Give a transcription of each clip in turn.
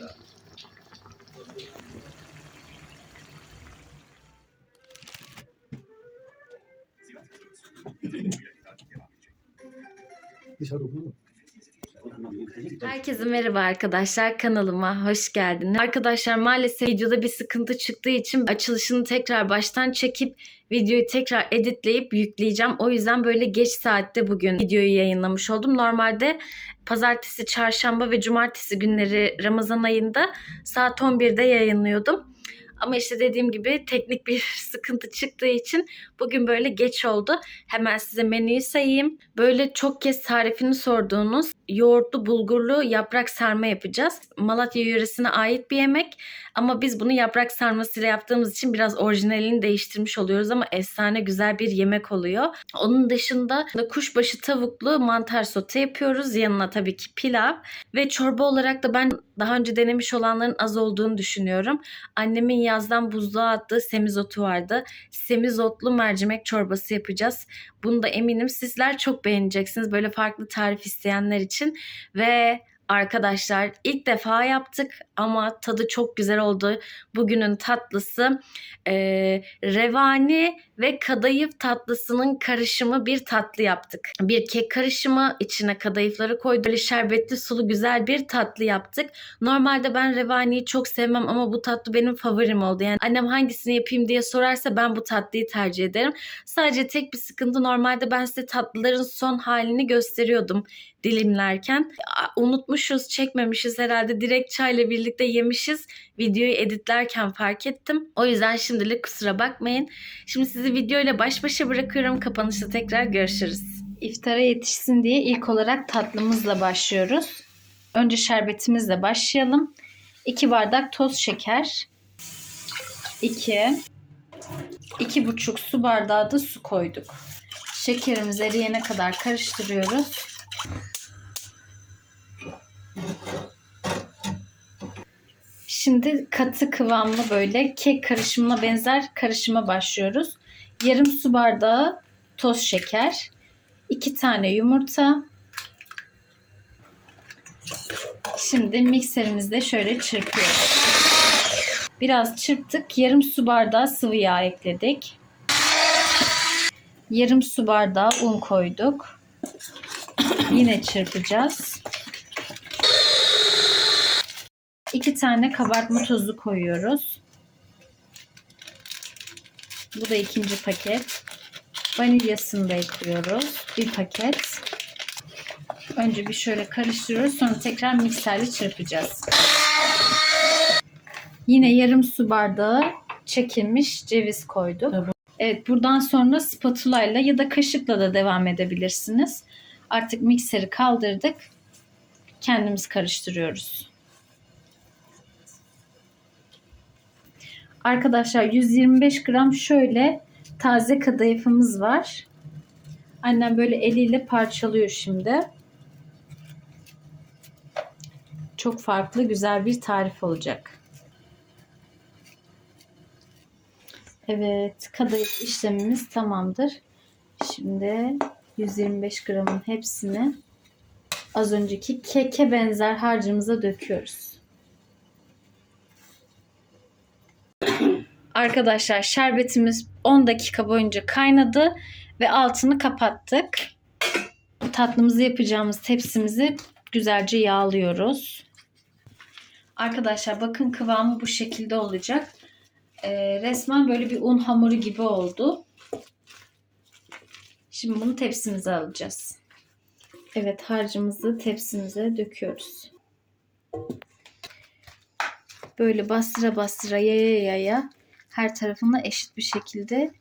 있습니다. 여러분 Herkese merhaba arkadaşlar kanalıma hoş geldiniz. Arkadaşlar maalesef videoda bir sıkıntı çıktığı için açılışını tekrar baştan çekip videoyu tekrar editleyip yükleyeceğim. O yüzden böyle geç saatte bugün videoyu yayınlamış oldum. Normalde pazartesi, çarşamba ve cumartesi günleri Ramazan ayında saat 11'de yayınlıyordum. Ama işte dediğim gibi teknik bir sıkıntı çıktığı için bugün böyle geç oldu. Hemen size menüyü sayayım. Böyle çok kez tarifini sorduğunuz yoğurtlu bulgurlu yaprak sarma yapacağız. Malatya yöresine ait bir yemek ama biz bunu yaprak sarmasıyla yaptığımız için biraz orijinalini değiştirmiş oluyoruz ama efsane güzel bir yemek oluyor. Onun dışında da kuşbaşı tavuklu mantar sote yapıyoruz. Yanına tabii ki pilav ve çorba olarak da ben daha önce denemiş olanların az olduğunu düşünüyorum. Annemin yazdan buzluğa attığı semizotu vardı. Semizotlu mercimek çorbası yapacağız. Bunu da eminim sizler çok beğeneceksiniz. Böyle farklı tarif isteyenler için. Ve arkadaşlar ilk defa yaptık ama tadı çok güzel oldu. Bugünün tatlısı e, revani ve kadayıf tatlısının karışımı bir tatlı yaptık. Bir kek karışımı içine kadayıfları koyduk. Böyle şerbetli sulu güzel bir tatlı yaptık. Normalde ben revaniyi çok sevmem ama bu tatlı benim favorim oldu. Yani annem hangisini yapayım diye sorarsa ben bu tatlıyı tercih ederim. Sadece tek bir sıkıntı normalde ben size tatlıların son halini gösteriyordum dilimlerken. Unutmuşuz, çekmemişiz herhalde. Direkt çayla birlikte yemişiz. Videoyu editlerken fark ettim. O yüzden şimdilik kusura bakmayın. Şimdi sizi videoyla baş başa bırakıyorum. Kapanışta tekrar görüşürüz. İftara yetişsin diye ilk olarak tatlımızla başlıyoruz. Önce şerbetimizle başlayalım. 2 bardak toz şeker. 2 iki buçuk su bardağı da su koyduk. Şekerimiz eriyene kadar karıştırıyoruz. Şimdi katı kıvamlı böyle kek karışımına benzer karışıma başlıyoruz. Yarım su bardağı toz şeker, iki tane yumurta. Şimdi mikserimizde şöyle çırpıyoruz. Biraz çırptık. Yarım su bardağı sıvı yağ ekledik. Yarım su bardağı un koyduk. Yine çırpacağız. İki tane kabartma tozu koyuyoruz. Bu da ikinci paket. Vanilyasını da ekliyoruz. Bir paket. Önce bir şöyle karıştırıyoruz. Sonra tekrar mikserle çırpacağız. Yine yarım su bardağı çekilmiş ceviz koyduk. Evet buradan sonra spatula ile ya da kaşıkla da devam edebilirsiniz. Artık mikseri kaldırdık. Kendimiz karıştırıyoruz. Arkadaşlar 125 gram şöyle taze kadayıfımız var. Annem böyle eliyle parçalıyor şimdi. Çok farklı güzel bir tarif olacak. Evet, kadayıf işlemimiz tamamdır. Şimdi 125 gramın hepsini az önceki keke benzer harcımıza döküyoruz. Arkadaşlar şerbetimiz 10 dakika boyunca kaynadı ve altını kapattık. Tatlımızı yapacağımız tepsimizi güzelce yağlıyoruz. Arkadaşlar bakın kıvamı bu şekilde olacak. Ee, resmen böyle bir un hamuru gibi oldu. Şimdi bunu tepsimize alacağız. Evet harcımızı tepsimize döküyoruz. Böyle bastıra bastıra yaya yaya her tarafına eşit bir şekilde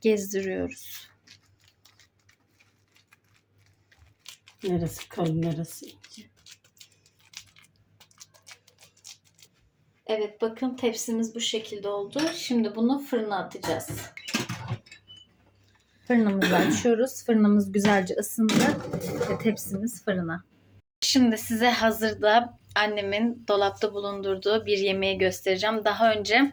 gezdiriyoruz. Neresi kalın neresi ince. Evet bakın tepsimiz bu şekilde oldu. Şimdi bunu fırına atacağız. Fırınımızı açıyoruz. Fırınımız güzelce ısındı ve tepsimiz fırına. Şimdi size hazırda annemin dolapta bulundurduğu bir yemeği göstereceğim. Daha önce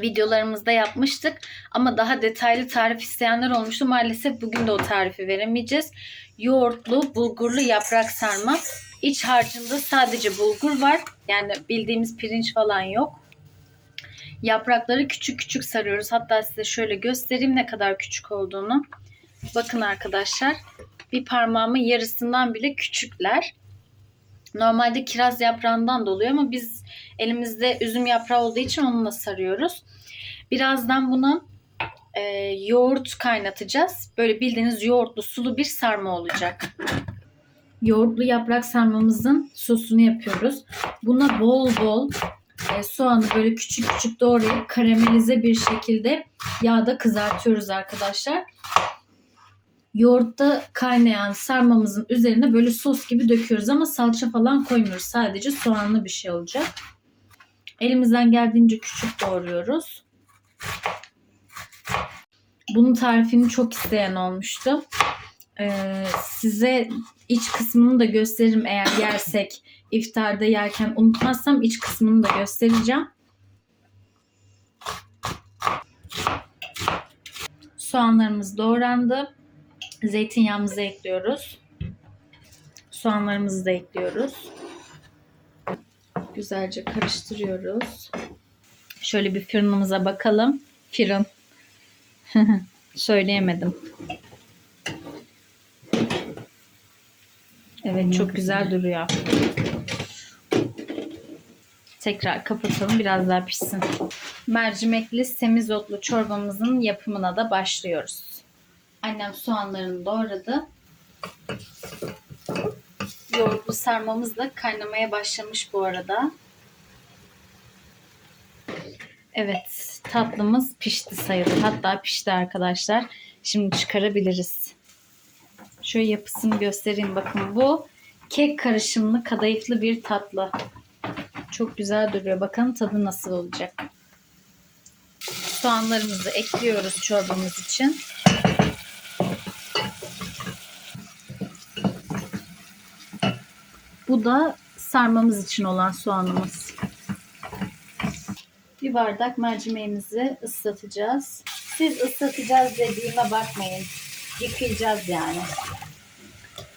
videolarımızda yapmıştık ama daha detaylı tarif isteyenler olmuştu. Maalesef bugün de o tarifi veremeyeceğiz. Yoğurtlu, bulgurlu yaprak sarma. İç harcında sadece bulgur var. Yani bildiğimiz pirinç falan yok. Yaprakları küçük küçük sarıyoruz. Hatta size şöyle göstereyim ne kadar küçük olduğunu. Bakın arkadaşlar. Bir parmağımın yarısından bile küçükler. Normalde kiraz yaprağından da oluyor ama biz elimizde üzüm yaprağı olduğu için onunla sarıyoruz. Birazdan bunu e, yoğurt kaynatacağız. Böyle bildiğiniz yoğurtlu sulu bir sarma olacak. Yoğurtlu yaprak sarmamızın sosunu yapıyoruz. Buna bol bol e, soğanı böyle küçük küçük doğrayıp karamelize bir şekilde yağda kızartıyoruz arkadaşlar. Yoğurtta kaynayan sarmamızın üzerine böyle sos gibi döküyoruz ama salça falan koymuyoruz. Sadece soğanlı bir şey olacak. Elimizden geldiğince küçük doğruyoruz. Bunun tarifini çok isteyen olmuştu. Ee, size iç kısmını da gösteririm eğer yersek iftarda yerken unutmazsam iç kısmını da göstereceğim. Soğanlarımız doğrandı. Zeytinyağımızı ekliyoruz. Soğanlarımızı da ekliyoruz. Güzelce karıştırıyoruz. Şöyle bir fırınımıza bakalım. Fırın. Söyleyemedim. Evet çok güzel duruyor. Tekrar kapatalım biraz daha pişsin. Mercimekli semizotlu çorbamızın yapımına da başlıyoruz. Annem soğanlarını doğradı. Yoğurtlu sarmamız da kaynamaya başlamış bu arada. Evet tatlımız pişti sayılır. Hatta pişti arkadaşlar. Şimdi çıkarabiliriz. Şöyle yapısını göstereyim bakın. Bu kek karışımlı kadayıflı bir tatlı. Çok güzel duruyor. Bakalım tadı nasıl olacak. Soğanlarımızı ekliyoruz çorbamız için. Bu da sarmamız için olan soğanımız. Bir bardak mercimeğimizi ıslatacağız. Siz ıslatacağız dediğime bakmayın. Yıkayacağız yani.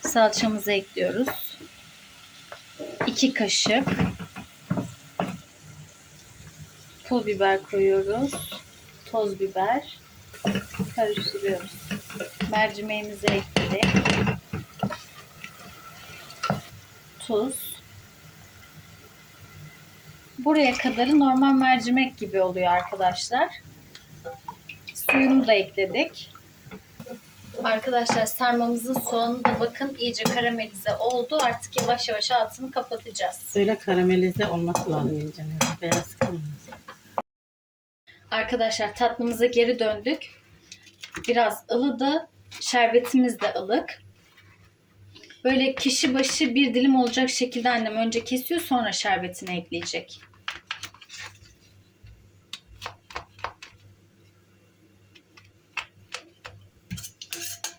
Salçamızı ekliyoruz. 2 kaşık pul biber koyuyoruz. Toz biber karıştırıyoruz. Mercimeğimizi ekledik. Tuz. Buraya kadarı normal mercimek gibi oluyor arkadaşlar. Suyunu da ekledik. Arkadaşlar sarmamızın soğanı da bakın iyice karamelize oldu. Artık yavaş yavaş altını kapatacağız. Böyle karamelize olması lazım iyice. Beyaz kırmızı. Arkadaşlar tatlımıza geri döndük. Biraz ılıdı. Şerbetimiz de ılık. Böyle kişi başı bir dilim olacak şekilde annem önce kesiyor sonra şerbetini ekleyecek.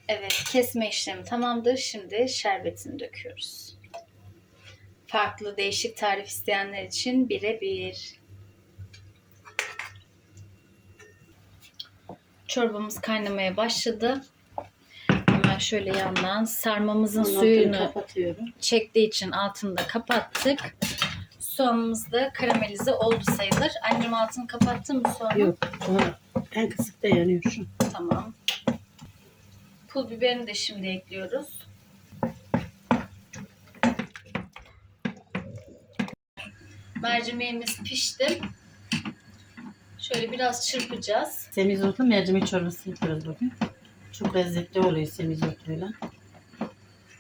Evet kesme işlemi tamamdır. Şimdi şerbetini döküyoruz. Farklı değişik tarif isteyenler için birebir. Çorbamız kaynamaya başladı. Hemen şöyle yandan sarmamızın Ondan suyunu çektiği için altını da kapattık. Soğanımız da karamelize oldu sayılır. Annem altını kapattı mı soğanı? Yok. Daha en kısıkta yanıyor şu. Tamam. Pul biberini de şimdi ekliyoruz. Mercimeğimiz pişti. Şöyle biraz çırpacağız. Semizotlu mercimek çorbası yapıyoruz bugün. Çok lezzetli oluyor semizotuyla.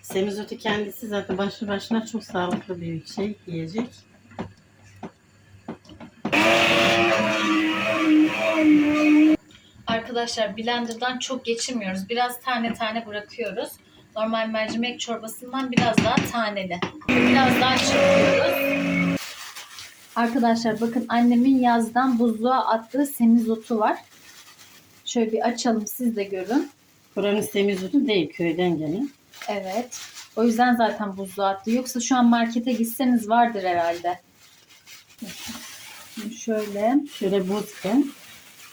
Semizotu kendisi zaten başlı başına çok sağlıklı bir şey yiyecek. Arkadaşlar blenderdan çok geçirmiyoruz. Biraz tane tane bırakıyoruz. Normal mercimek çorbasından biraz daha taneli. Biraz daha çırpıyoruz. Arkadaşlar bakın annemin yazdan buzluğa attığı semizotu var. Şöyle bir açalım siz de görün. Buranın semizotu değil köyden gelen. Evet. O yüzden zaten buzluğa attı. Yoksa şu an markete gitseniz vardır herhalde. Şimdi şöyle. Şöyle buzken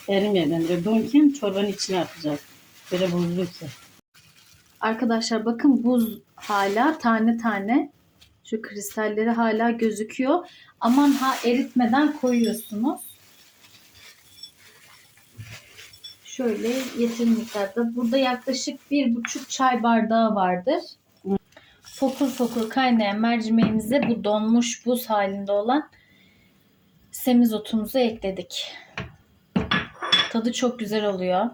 erimeden böyle donken çorbanın içine atacağız. Böyle buzluysa. Arkadaşlar bakın buz hala tane tane Şu kristalleri hala gözüküyor. Aman ha eritmeden koyuyorsunuz. Şöyle yeterli miktarda. Burada yaklaşık bir buçuk çay bardağı vardır. Fokur fokur kaynayan mercimeğimize bu donmuş buz halinde olan semizotumuzu ekledik. Tadı çok güzel oluyor.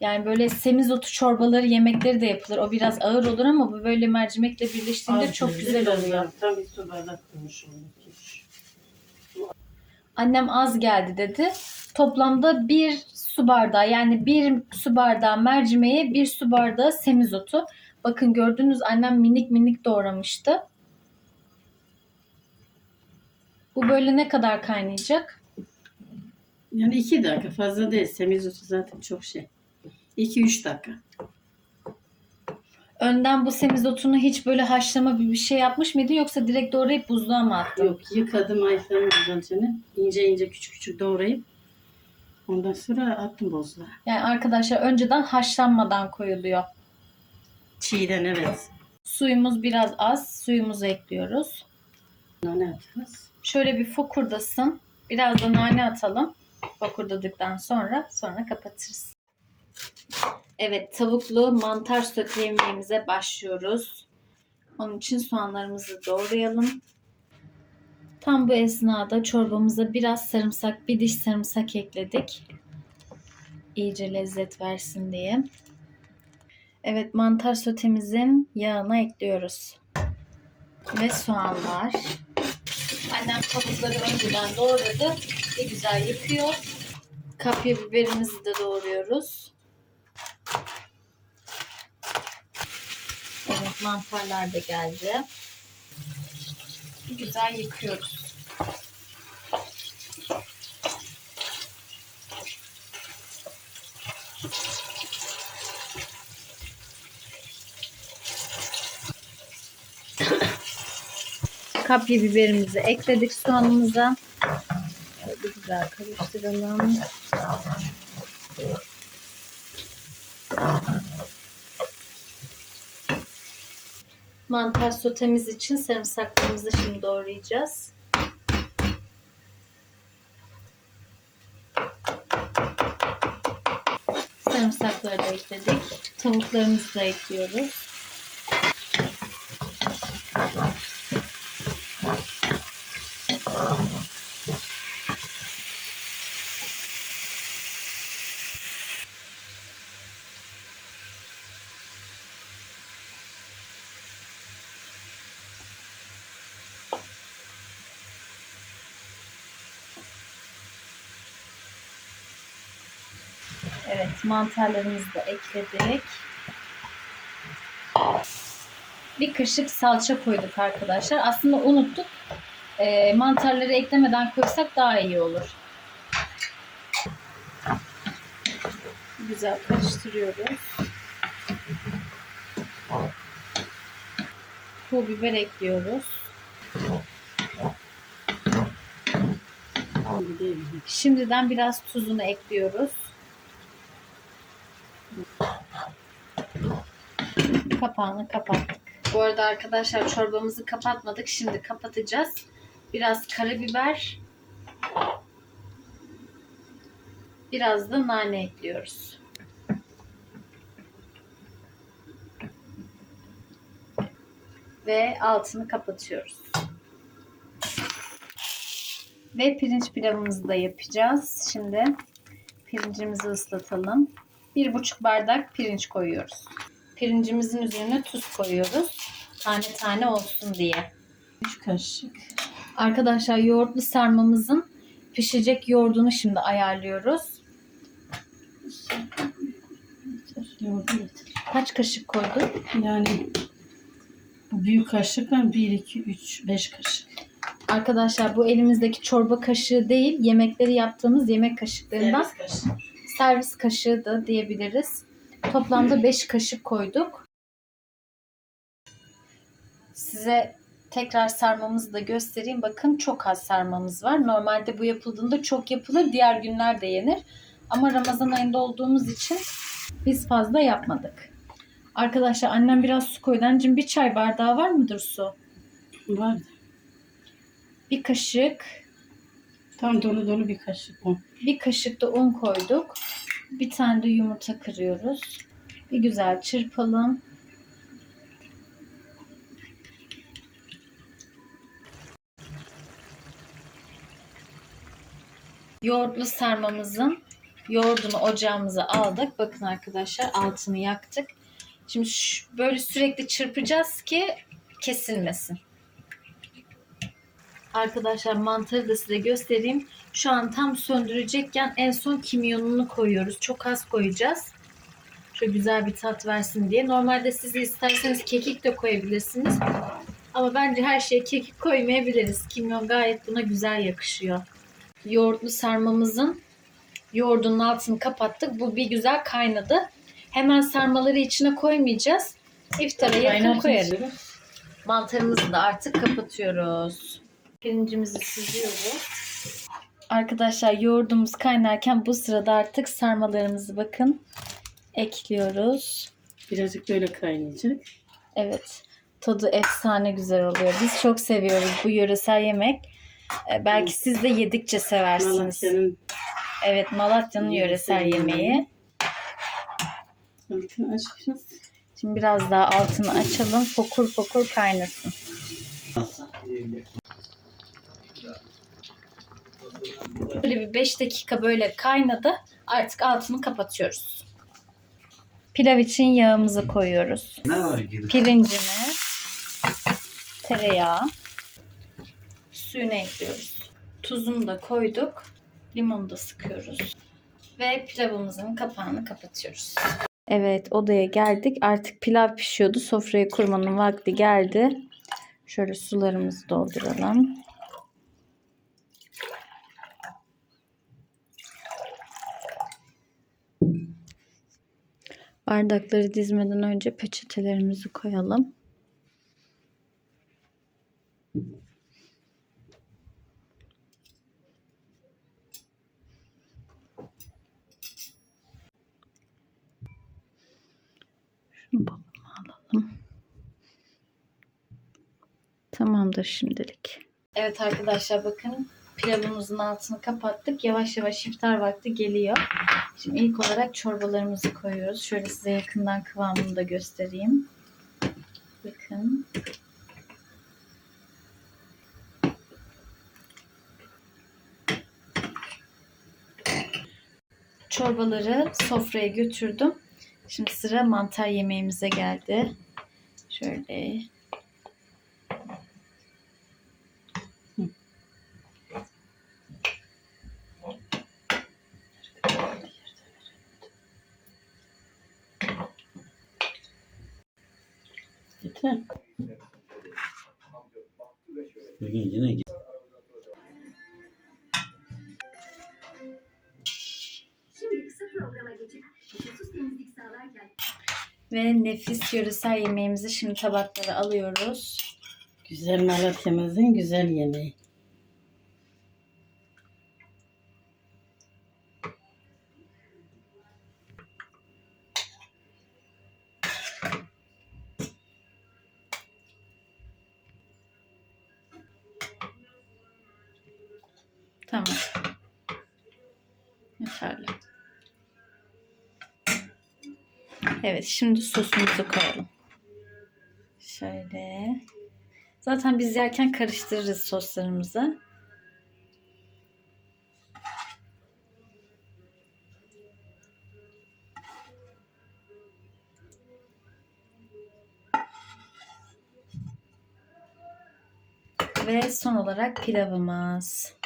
Yani böyle semizotu çorbaları, yemekleri de yapılır. O biraz ağır olur ama bu böyle mercimekle birleştiğinde çok güzel oluyor. bir su bardak koymuş olduk. Annem az geldi dedi. Toplamda bir su bardağı yani bir su bardağı mercimeğe bir su bardağı semizotu. Bakın gördünüz annem minik minik doğramıştı. Bu böyle ne kadar kaynayacak? Yani iki dakika fazla değil. Semizotu zaten çok şey. 2-3 dakika. Önden bu semizotunu hiç böyle haşlama bir şey yapmış mıydın yoksa direkt doğrayıp buzluğa mı attın? Yok yıkadım ayıkladım güzelce. İnce ince küçük küçük doğrayıp ondan sonra attım bozluğa. Yani arkadaşlar önceden haşlanmadan koyuluyor. Çiğden evet. Suyumuz biraz az. Suyumuzu ekliyoruz. Ne yapacağız? Şöyle bir fokurdasın. Biraz da nane atalım. Fokurdadıktan sonra sonra kapatırız. Evet tavuklu mantar sote yemeğimize başlıyoruz. Onun için soğanlarımızı doğrayalım. Tam bu esnada çorbamıza biraz sarımsak, bir diş sarımsak ekledik. İyice lezzet versin diye. Evet mantar sotemizin yağına ekliyoruz. Ve soğanlar. Annem tavukları önceden doğradı. Bir güzel yıkıyor. Kapya biberimizi de doğruyoruz. Evet mantarlar da geldi. Güzel yıkıyoruz. Kapya biberimizi ekledik soğanımıza. Şöyle güzel karıştıralım. Mantar sotemiz için sarımsaklarımızı şimdi doğrayacağız. Sarımsakları da ekledik. Tavuklarımızı da ekliyoruz. Evet mantarlarımızı da ekledik. Bir kaşık salça koyduk arkadaşlar. Aslında unuttuk. Ee, mantarları eklemeden koysak daha iyi olur. Güzel karıştırıyoruz. Pul biber ekliyoruz. Şimdiden biraz tuzunu ekliyoruz. Kapağını kapattık. Bu arada arkadaşlar çorbamızı kapatmadık. Şimdi kapatacağız. Biraz karabiber. Biraz da nane ekliyoruz. Ve altını kapatıyoruz. Ve pirinç pilavımızı da yapacağız. Şimdi pirincimizi ıslatalım. Bir buçuk bardak pirinç koyuyoruz. Pirincimizin üzerine tuz koyuyoruz. Tane tane olsun diye. 3 kaşık. Arkadaşlar yoğurtlu sarmamızın pişecek yoğurdunu şimdi ayarlıyoruz. Yoğurdu. Kaç kaşık koydun? Yani büyük kaşıkla 1, 2, 3, 5 kaşık. Arkadaşlar bu elimizdeki çorba kaşığı değil, yemekleri yaptığımız yemek kaşıklarından Servis kaşık. servis kaşığı da diyebiliriz. Toplamda 5 kaşık koyduk. Size tekrar sarmamızı da göstereyim. Bakın çok az sarmamız var. Normalde bu yapıldığında çok yapılır. Diğer günler de yenir. Ama Ramazan ayında olduğumuz için biz fazla yapmadık. Arkadaşlar annem biraz su koydu. Anneciğim bir çay bardağı var mıdır su? Var. Bir kaşık, Tam dolu dolu bir kaşık un. bir kaşık da un koyduk. Bir tane de yumurta kırıyoruz. Bir güzel çırpalım. Yoğurtlu sarmamızın yoğurdunu ocağımıza aldık. Bakın arkadaşlar altını yaktık. Şimdi böyle sürekli çırpacağız ki kesilmesin. Arkadaşlar mantarı da size göstereyim. Şu an tam söndürecekken en son kimyonunu koyuyoruz. Çok az koyacağız. Şöyle güzel bir tat versin diye. Normalde siz isterseniz kekik de koyabilirsiniz. Ama bence her şeye kekik koymayabiliriz. Kimyon gayet buna güzel yakışıyor. Yoğurtlu sarmamızın yoğurdunun altını kapattık. Bu bir güzel kaynadı. Hemen sarmaları içine koymayacağız. İftara yakın koyarız. Mantarımızı da artık kapatıyoruz. Pirincimizi süzüyoruz. Arkadaşlar yoğurdumuz kaynarken bu sırada artık sarmalarımızı bakın ekliyoruz. Birazcık böyle kaynayacak. Evet tadı efsane güzel oluyor. Biz çok seviyoruz bu yöresel yemek. Ee, belki siz de yedikçe seversiniz. Malatya'nın Evet Malatya'nın yöresel Yöresel yemeği. altını açacağız. Şimdi biraz daha altını açalım. Fokur fokur kaynasın. Böyle bir 5 dakika böyle kaynadı. Artık altını kapatıyoruz. Pilav için yağımızı koyuyoruz. Ne var ki? Pirincimiz, tereyağı, suyunu ekliyoruz. Tuzunu da koyduk. Limonu da sıkıyoruz. Ve pilavımızın kapağını kapatıyoruz. Evet odaya geldik. Artık pilav pişiyordu. Sofrayı kurmanın vakti geldi. Şöyle sularımızı dolduralım. Bardakları dizmeden önce peçetelerimizi koyalım. Şunu babama alalım. Tamamdır şimdilik. Evet arkadaşlar bakın pilavımızın altını kapattık. Yavaş yavaş iftar vakti geliyor. Şimdi ilk olarak çorbalarımızı koyuyoruz. Şöyle size yakından kıvamını da göstereyim. Bakın. Çorbaları sofraya götürdüm. Şimdi sıra mantar yemeğimize geldi. Şöyle. Ve nefis yöresel yemeğimizi şimdi tabaklara alıyoruz. Güzel Malatya'mızın güzel yemeği. Tamam. Evet şimdi sosumuzu koyalım. Şöyle. Zaten biz yerken karıştırırız soslarımızı. Ve son olarak pilavımız.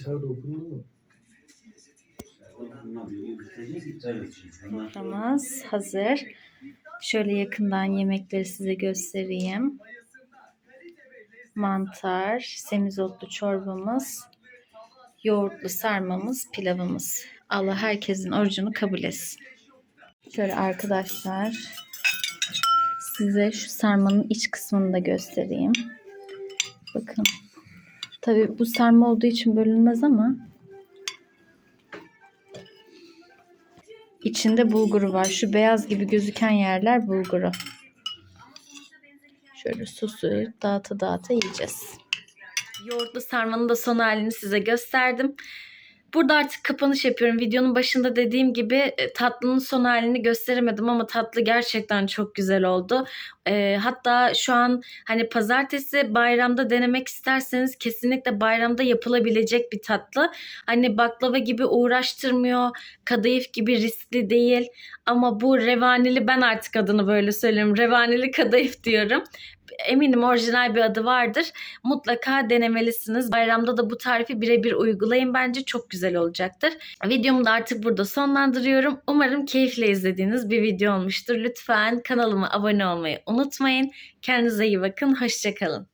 Dışarıda okundu mu? Soframız hazır. Şöyle yakından yemekleri size göstereyim. Mantar, semizotlu çorbamız, yoğurtlu sarmamız, pilavımız. Allah herkesin orucunu kabul etsin. Şöyle arkadaşlar Size şu sarmanın iç kısmını da göstereyim. Bakın. Tabii bu sarma olduğu için bölünmez ama içinde bulguru var. Şu beyaz gibi gözüken yerler bulguru. Şöyle sosu dağıta dağıta yiyeceğiz. Yoğurtlu sarmanın da son halini size gösterdim. Burada artık kapanış yapıyorum. Videonun başında dediğim gibi e, tatlının son halini gösteremedim ama tatlı gerçekten çok güzel oldu. E, hatta şu an hani pazartesi bayramda denemek isterseniz kesinlikle bayramda yapılabilecek bir tatlı. Hani baklava gibi uğraştırmıyor, kadayıf gibi riskli değil. Ama bu revanili ben artık adını böyle söylüyorum. Revanili kadayıf diyorum. Eminim orijinal bir adı vardır. Mutlaka denemelisiniz. Bayramda da bu tarifi birebir uygulayın. Bence çok güzel olacaktır. Videomu da artık burada sonlandırıyorum. Umarım keyifle izlediğiniz bir video olmuştur. Lütfen kanalıma abone olmayı unutmayın. Kendinize iyi bakın. Hoşçakalın.